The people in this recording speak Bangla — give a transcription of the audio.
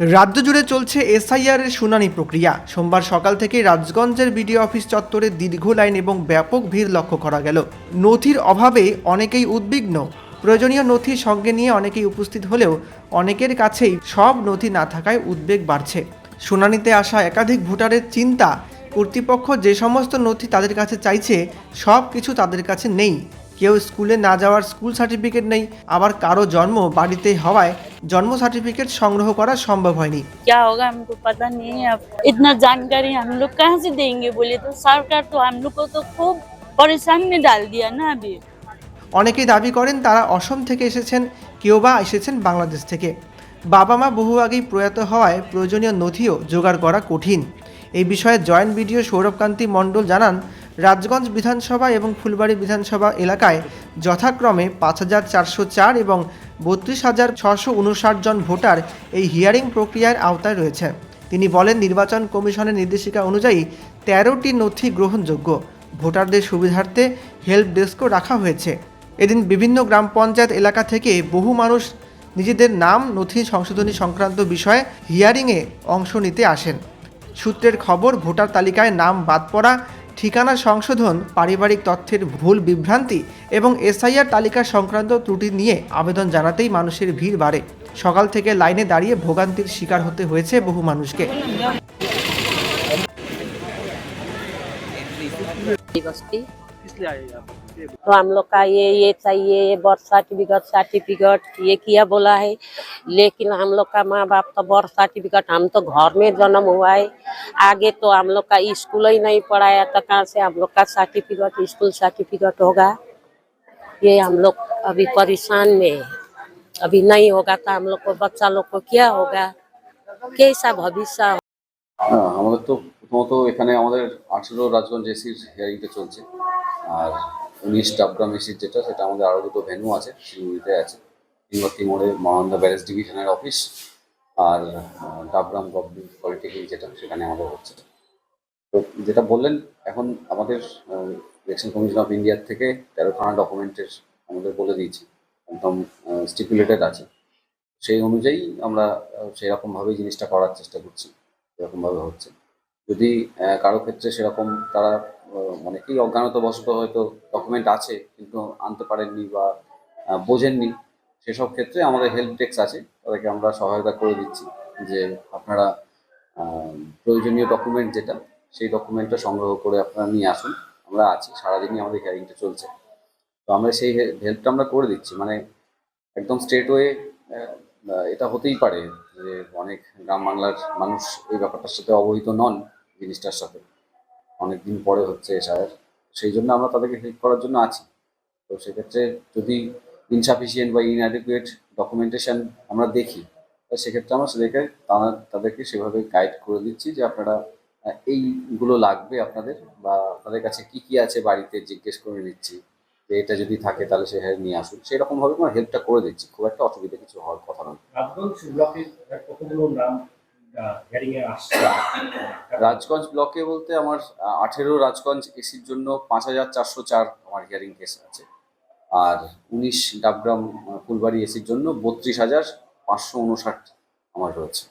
রাজ্য জুড়ে চলছে এসআইআর এর শুনানি প্রক্রিয়া। সোমবার সকাল থেকে রাজগঞ্জের বিডিও অফিস চত্বরে দীর্ঘ লাইন এবং ব্যাপক ভিড় লক্ষ্য করা গেল। নথির অভাবে অনেকেই উদ্বিগ্ন। প্রয়োজনীয় নথি সঙ্গে নিয়ে অনেকেই উপস্থিত হলেও অনেকের কাছেই সব নথি না থাকায় উদ্বেগ বাড়ছে। শুনানিতে আসা একাধিক ভোটারের চিন্তা। কর্তৃপক্ষ যে সমস্ত নথি তাদের কাছে চাইছে, সব কিছু তাদের কাছে নেই। কেউ স্কুলে না যাওয়ার স্কুল সার্টিফিকেট নেই আবার কারো জন্ম বাড়িতে হওয়ায় জন্ম সার্টিফিকেট সংগ্রহ করা সম্ভব হয়নি क्या होगा हमको पता नहीं है अब इतना जानकारी हम लोग कहाँ से देंगे बोले तो सरकार तो हम लोग को तो खूब परेशान में डाल दिया ना अभी অনেকেই দাবি করেন তারা অসম থেকে এসেছেন কেউ বা এসেছেন বাংলাদেশ থেকে বাবা মা বহু আগেই প্রয়াত হওয়ায় প্রয়োজনীয় নথিও জোগাড় করা কঠিন এই বিষয়ে জয়েন্ট বিডিও সৌরভকান্তি মণ্ডল জানান রাজগঞ্জ বিধানসভা এবং ফুলবাড়ি বিধানসভা এলাকায় যথাক্রমে পাঁচ হাজার চারশো চার এবং বত্রিশ হাজার ছশো উনষাট জন ভোটার এই হিয়ারিং প্রক্রিয়ার আওতায় রয়েছে। তিনি বলেন, নির্বাচন কমিশনের নির্দেশিকা অনুযায়ী তেরোটি নথি গ্রহণযোগ্য। ভোটারদের সুবিধার্থে হেল্প ডেস্কও রাখা হয়েছে। এদিন বিভিন্ন গ্রাম পঞ্চায়েত এলাকা থেকে বহু মানুষ নিজেদের নাম, নথি, সংশোধনী সংক্রান্ত বিষয়ে হিয়ারিংয়ে অংশ নিতে আসেন। সূত্রের খবর, ভোটার তালিকায় নাম বাদ পড়া ঠিকানা সংশোধন, পারিবারিক তথ্যের ভুল বিভ্রান্তি এবং এসআইআর তালিকা সংক্রান্ত ত্রুটি নিয়ে আবেদন জানাতেই মানুষের ভিড় বাড়ে। সকাল থেকে লাইনে দাঁড়িয়ে ভোগান্তির শিকার হতে হয়েছে বহু মানুষকে। इसलिए आए तो हम लोग का ये ये चाहिए ये बर्थ सर्टिफिकेट सर्टिफिकेट ये किया बोला है। लेकिन हम लोग का माँ बाप का बर्थ सर्टिफिकेट हम तो घर में जन्म हुआ है। आगे तो हम लोग का स्कूल ही नहीं पढ़ाया तो कहाँ से हम लोग का सर्टिफिकेट स्कूल सर्टिफिकेट होगा? ये हम लोग अभी परेशान में अभी नहीं होगा तो हम लोग को बच्चा लोग को क्या होगा? कैसा भविष्य? हाँ, हम लोग तो প্রথমত এখানে আমাদের আঠেরো রাজগঞ্জ এসির হিয়ারিংটা চলছে। আর উনিশ ডাবগ্রাম এসির যেটা সেটা আমাদের আরও দুটো ভেন্যু আছে শিলিগুড়িতে আছে। তিনবাতি মোড়ে মহানন্দা ব্যারেজ ডিভিশনের অফিস আর আহ, ডাবগ্রাম গভর্নমেন্ট পলিটেকনিক যেটা সেখানে আমাদের হচ্ছে। তো যেটা বললেন এখন আমাদের ইলেকশন কমিশন অফ ইন্ডিয়ার থেকে তেরো তেরোখানা ডকুমেন্টের আমাদের বলে দিয়েছি একদম স্টিপুলেটেড আছে। সেই অনুযায়ী আমরা সেরকমভাবেই জিনিসটা করার চেষ্টা করছি এরকমভাবে হচ্ছে। যদি কারও ক্ষেত্রে সেরকম তারা অনেকেই অজ্ঞানতাবশত হয়তো ডকুমেন্ট আছে, কিন্তু আনতে পারেননি বা বোঝেননি, সেসব ক্ষেত্রে আমাদের হেল্প ডেস্ক আছে, তাদেরকে আমরা সহায়তা করে দিচ্ছি যে আপনারা প্রয়োজনীয় ডকুমেন্ট যেটা, সেই ডকুমেন্টটা সংগ্রহ করে আপনারা নিয়ে আসুন। আমরা আছি, সারাদিনই আমাদের হিয়ারিংটা চলছে। তো আমরা সেই হেল্পটা আমরা করে দিচ্ছি মানে একদম স্ট্রেট ওয়ে এটা হতেই পারে যে অনেক গ্রাম বাংলার মানুষ এই ব্যাপারটার সাথে অবহিত নন। জিনিসটার সাথে। অনেক দিন পরে হচ্ছে এসআইআর সেই জন্য আমরা তাদেরকে হেল্প করার জন্য আছি। তো সেক্ষেত্রে যদি ইনসাফিসিয়েন্ট বা ইনঅ্যাডিকুয়েট ডকুমেন্টেশন আমরা দেখি, তো সেক্ষেত্রে আমরা সেদেরকে তাদেরকে সেভাবে গাইড করে দিচ্ছি যে আপনারা এইগুলো লাগবে আপনাদের বা আপনাদের কাছে কি কি আছে বাড়িতে জিজ্ঞেস করে নিচ্ছি। যে এটা যদি থাকে তাহলে সেভাবে নিয়ে আসুন সেরকম ভাবে আমরা হেল্পটা করে দিচ্ছি। খুব একটা অসুবিধা কিছু হওয়ার কথা নয়। রাজগঞ্জ ব্লকে বলতে আমার আঠেরো রাজগঞ্জ এসির জন্য পাঁচ হাজার চারশো চার আমার হিয়ারিং কেস আছে। আর উনিশ ডাবগ্রাম ফুলবাড়ি এসির জন্য বত্রিশ হাজার পাঁচশো উনষাট আমার রয়েছে।